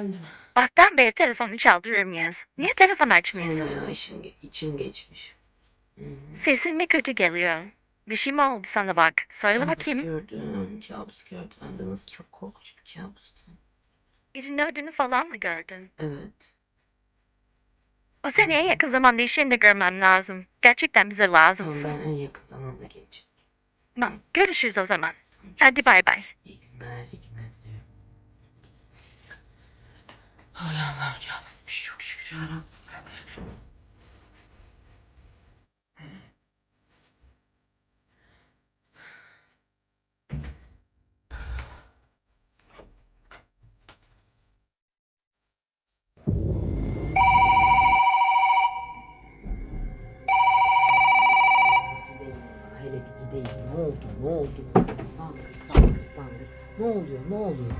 Efendim. Baktan beri telefonu çaldırıyorum Yaz. Niye telefon açmıyorsun? Sonra ya işim, ge- içim geçmiş. Hı hı. Sesin mi kötü geliyor? Bir şey mi oldu sana bak? Söyle Kabus bakayım. gördüm. Kabus gördüm. Ben de nasıl çok korkunç bir kabustu. Birinin öldüğünü falan mı gördün? Evet. O seni en yakın zamanda işinde görmem lazım. Gerçekten bize Tamam lazımsın. ben en yakın zamanda geleceğim. Tamam, görüşürüz o zaman. Tamam, çok Hadi bay bay. İyi günler, iyi günler Ay Allah'ım kabusmuş çok şükür yarabbim. Ne ne. Ne oluyor, ne oluyor?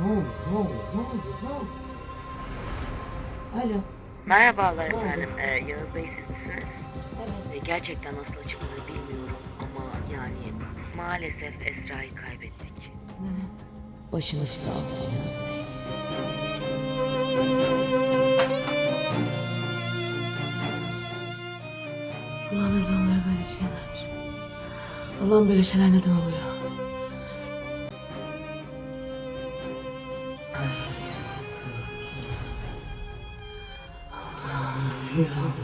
Ne oluyor, ne oluyor, ne oluyor, ne oluyor? Alo. Merhabalar Ne oldu? efendim. Ee, Yağız Bey siz misiniz? Evet. Ee, gerçekten nasıl açıklanır bilmiyorum ama yani maalesef Esra'yı kaybettik. Başınız sağ olsun Yaz Bey. Allah'ım neden oluyor böyle şeyler? Allah'ım böyle şeyler neden oluyor? Oh.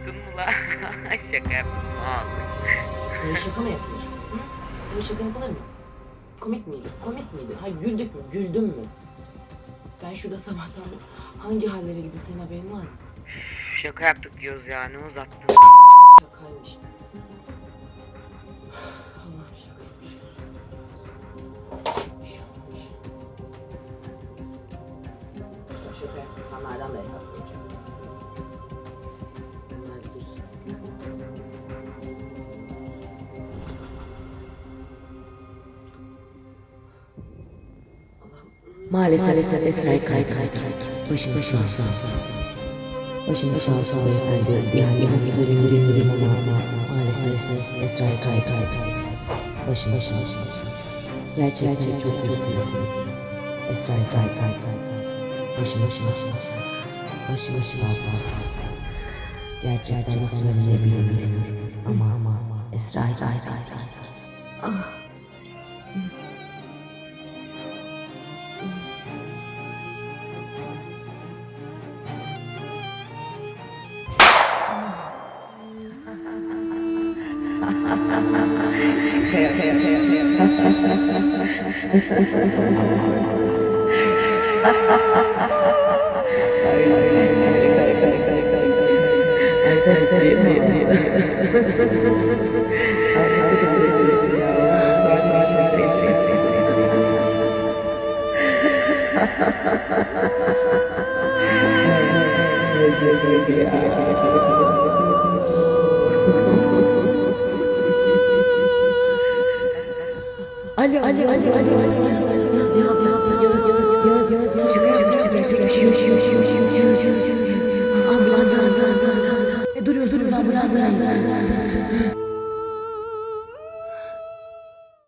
Korktun mu la? Şaka yaptım. Böyle şaka mı yapılır? Hı? Böyle şaka yapılır mı? Komik miydi? Komik miydi? Hay güldük mü? Güldün mü? Ben şurada sabahtan hangi hallere gittim senin haberin var mı? Şaka yaptık diyoruz ya ne uzattın? Şakaymış. Allah'ım şakaymış. Ben şaka yapanlardan da hesap Allah'ım. Maalesef Esra'yı kaybettik. Başımız sağ olsun. Başımız sağ olsun beyefendi. Yani hastalığını bilmiyorum ama maalesef Esra'yı kaybettik. Başımız sağ olsun. Gerçekten çok üzgünüm. Esra'yı kaybettik. Başımız sağ olsun. Başımız sağ olsun. Gerçekten nasıl özleyebiliyorum. Ama ama Esra'yı kaybettik. Ah. ハハハハハ Alo, alo, alo, alo, alo, Yaz, yaz, yaz, yaz, yaz, yaz, yaz, şaka, şaka, şaka, şaka, şaka, şaka, şaka, şaka, şaka, şaka, şaka, ambulans, ambulans, ambulans, ambulans. E, duruyor, duruyor, ambulans, ambulans, ambulans.